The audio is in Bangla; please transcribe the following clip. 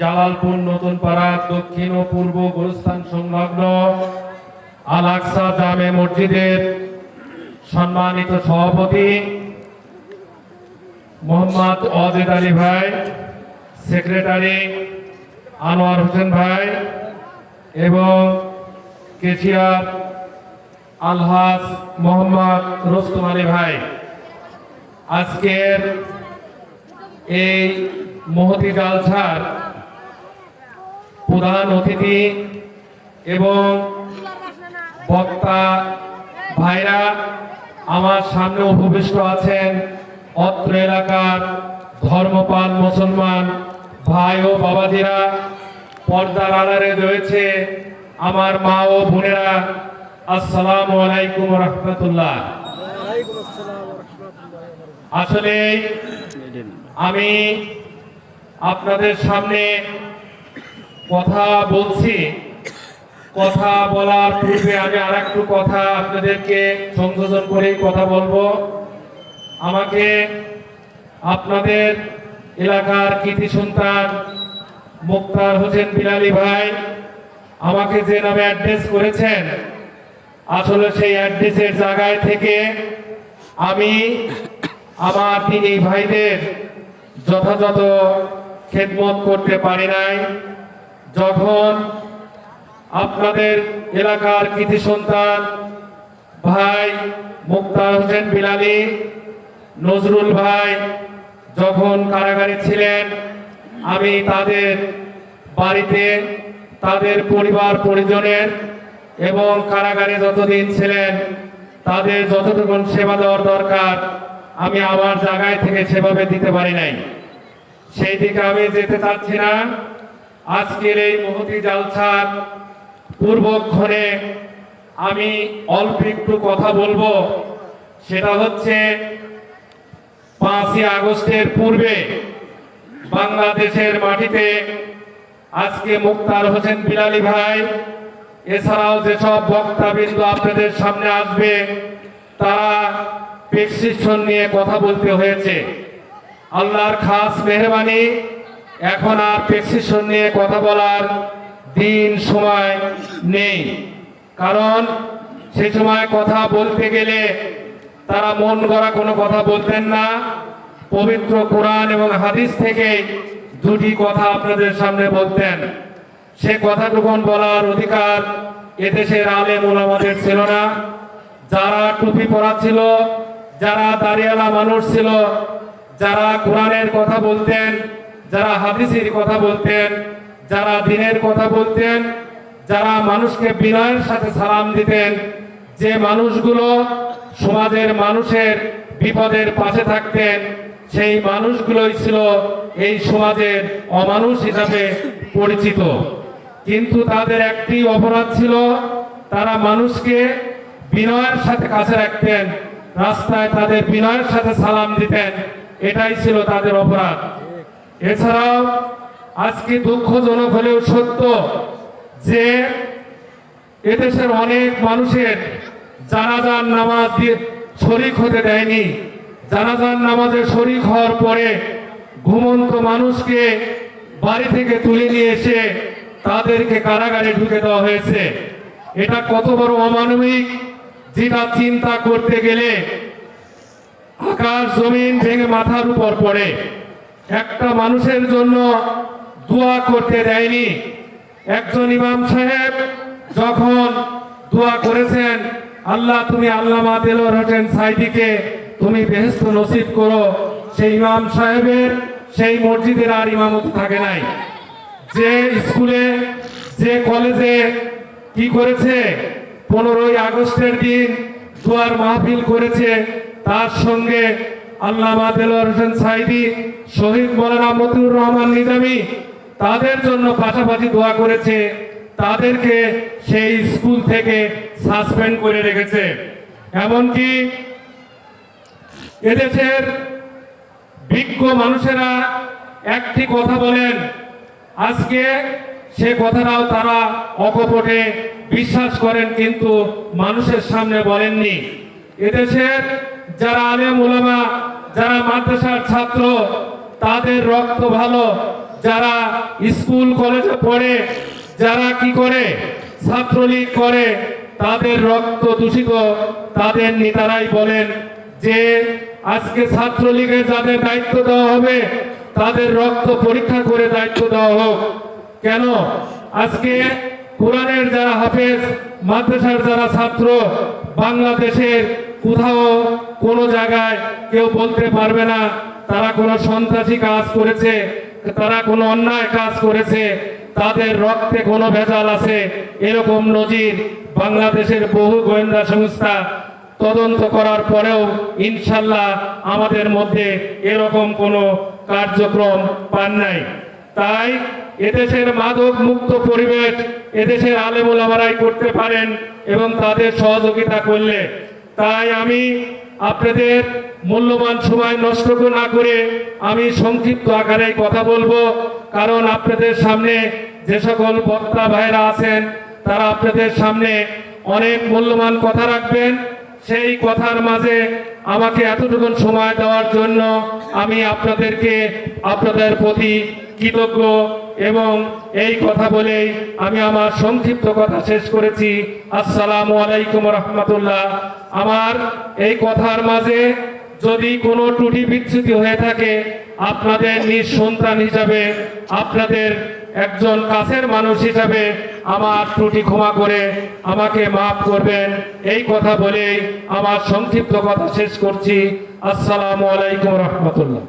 জালালপুর নতুন পাড়া, দক্ষিণ ও পূর্ব গোরস্থান সংলগ্ন আল আকসা জামে মসজিদের সম্মানিত সভাপতি মোহাম্মদ অজেদ আলী ভাই। সেক্রেটারি আনোয়ার হোসেন ভাই এবং কেশিয়ার আলহাজ মোহাম্মদ রোস্তম আলী ভাই। আজকের এই মহতি জালসার প্রধান অতিথি এবং বক্তা ভাইরা আমার সামনে উপবিষ্ট আছেন অত্র এলাকার ধর্মপাল মুসলমান ভাই ও বাবাজিরা, পর্দার আড়ালে রয়েছে আমার মা ও বোনেরা, আসসালামু আলাইকুম রহমতুল্লাহ। আসলে আমি আপনাদের সামনে কথা বলছি। কথা বলার পূর্বে আমি আর একটু কথা আপনাদেরকে সংযোজন করেই কথা বলব। আমাকে আপনাদের এলাকার কৃতি সন্তান, মুক্তার হোসেন বিলালি ভাই, আমাকে যে নামে অ্যাড্রেস করেছেন, আসলে সেই অ্যাড্রেসের জায়গায় থেকে আমি আমার তিনি ভাইদের যথাযথ খেদমত করতে পারি নাই। যখন আপনাদের এলাকার কৃতি সন্তান ভাই মুক্তার হোসেন বিলালি, নজরুল ভাই যখন কারাগারে ছিলেন, আমি তাদের বাড়িতে, তাদের পরিবার, পরিজনের এবং কারাগারে যতদিন ছিলেন, তাদের যতটুকু সেবা দেওয়ার দরকার, আমি আমার জায়গায় থেকে সেভাবে দিতে পারি নাই। সেই দিকে আমি যেতে চাচ্ছি না। আজকের এই মহতি জালসার পূর্বক্ষণে আমি অল্প একটু কথা বলব। সেটা হচ্ছে পাঁচই আগস্টের পূর্বে বাংলাদেশের মাটিতে আজকে মুক্তার হোসেন বিলালি ভাই, এছাড়াও যেসব বক্তাবৃন্দ আপনাদের সামনে আসবে, তারা প্রেসক্রিপশন নিয়ে কথা বলতে হয়েছে। আল্লাহর খাস মেহরবানি, এখন আর প্রেসক্রিপশন নিয়ে কথা বলার দিন সময় নেই। কারণ সেই সময় কথা বলতে গেলে তারা মন করা কোনো কথা বলতেন না। পবিত্র কোরআন এবং হাদিস থেকে দুটি কথা আপনাদের সামনে বলতেন। সে কথাটুকুন বলার অধিকার এদেশের আলে ওলামাদের ছিল না। যারা টুপি পরা ছিল যারা দাঁড়িয়ালা মানুষ ছিল, যারা কোরআনের কথা বলতেন, যারা হাদিসের কথা বলতেন, যারা দিনের কথা বলতেন, যারা মানুষকে বিনয়ের সাথে সালাম দিতেন, যে মানুষগুলো সমাজের মানুষের বিপদের পাশে থাকতেন, সেই মানুষগুলোই ছিল এই সমাজের অমানুষ হিসাবে পরিচিত। কিন্তু তাদের একটি অপরাধ ছিল, তারা মানুষকে বিনয়ের সাথে কাছে রাখতেন, রাস্তায় তাদের বিনয়ের সাথে সালাম দিতেন, এটাই ছিল তাদের অপরাধ। এছাড়াও আজকে দুঃখজনক হলেও সত্য যে এদেশের অনেক মানুষের জানাজার নামাজ দিয়ে শরিক হতে দেয়নি। জানাজার নামাজে শরিক হওয়ার পরে ঘুমন্ত মানুষকে বাড়ি থেকে তুলে নিয়ে এসে তাদেরকে কারাগারে ঢুকে দেওয়া হয়েছে। এটা কত বড় অমানবিক, যেটা চিন্তা করতে গেলে আকাশ জমিন ভেঙে মাথার উপর পড়ে। একটা মানুষের জন্য দোয়া করতে দেয়নি। একজন ইমাম সাহেব যখন দোয়া করেছেন আল্লাহ, তুমি আল্লামা দেলোয়ার হোসেন সাইদিকে তুমি বেহেস্ত নসিব করো। সেই ইমাম সাহেবের, সেই মসজিদের আর ইমামত থাকে নাই। যে স্কুলে, যে কলেজে কি করেছে? পনেরোই আগস্টের দিন দুয়ার মাহফিল করেছে। তার সঙ্গে আল্লামা দেলোয়ার হোসেন সাইদি, শহীদ মৌলানা মতিউর রহমান নিজামী, তাদের জন্য পাশাপাশি দোয়া করেছে। তাদেরকে সেই স্কুল থেকে সাসপেন্ড করে রেখেছে। এমনকি এদেশের বিজ্ঞ মানুষেরা একটি কথা বলেন, আজকে সে কথাটাও তারা অকপটে বিশ্বাস করেন, কিন্তু মানুষের সামনে বলেননি। এদেশের যারা আলেম ওলামা যারা মাদ্রাসার ছাত্র, তাদের রক্ত ভালো, যারা স্কুল কলেজে পড়ে যারা কি করে? ছাত্রলীগ করে, তাদের রক্ত দূষিত। তাদের নেতারাই বলেন যে, আজকে ছাত্রলীগে যাদের দায়িত্ব দেওয়া হবে, তাদের রক্ত পরীক্ষা করে দায়িত্ব দেওয়া হোক। কেন? আজকে কোরআনের যারা হাফেজ, মাদ্রাসার যারা ছাত্র বাংলাদেশের কোথাও কোনো জায়গায় কেউ বলতে পারবে না, তারা কোনো সন্ত্রাসী কাজ করেছে, তারা কোনো অন্যায় কাজ করেছে। তাদের রক্তে কোনো ভেজাল আছে। এরকম নজির বাংলাদেশের বহু গোয়েন্দা সংস্থা তদন্ত করার পরেও ইনশাল্লাহ আমাদের মধ্যে এরকম কোনো কার্যক্রম পান নাই। তাই এদেশের মাদক মুক্ত পরিবেশ এদেশের আলেমুলামারাই করতে পারেন এবং তাদের সহযোগিতা করলে। তাই আমি আপনাদের মূল্যবান সময় নষ্ট না করে আমি সংক্ষিপ্ত আকারে কথা বলব। কারণ আপনাদের সামনে যে সকল বক্তা ভাইরা আছেন, তারা আপনাদের সামনে অনেক মূল্যবান কথা রাখবেন। সেই কথার মাঝে আমাকে এতটুকু সময় দেওয়ার জন্য আমি আপনাদেরকে, আপনাদের প্রতি কৃতজ্ঞ। এবং এই কথা বলেই আমি আমার সংক্ষিপ্ত কথা শেষ করেছি। আসসালামু আলাইকুম রহমতুল্লাহ। আমার এই কথার মাঝে যদি কোনো ত্রুটি বিচ্ছুতি হয়ে থাকে, আপনাদের নিজ সন্তান হিসাবে, আপনাদের একজন কাছের মানুষ হিসাবে আমার ত্রুটি ক্ষমা করে আমাকে মাফ করবেন। এই কথা বলেই আমার সংক্ষিপ্ত কথা শেষ করছি। আসসালামু আলাইকুম রহমতুল্লাহ।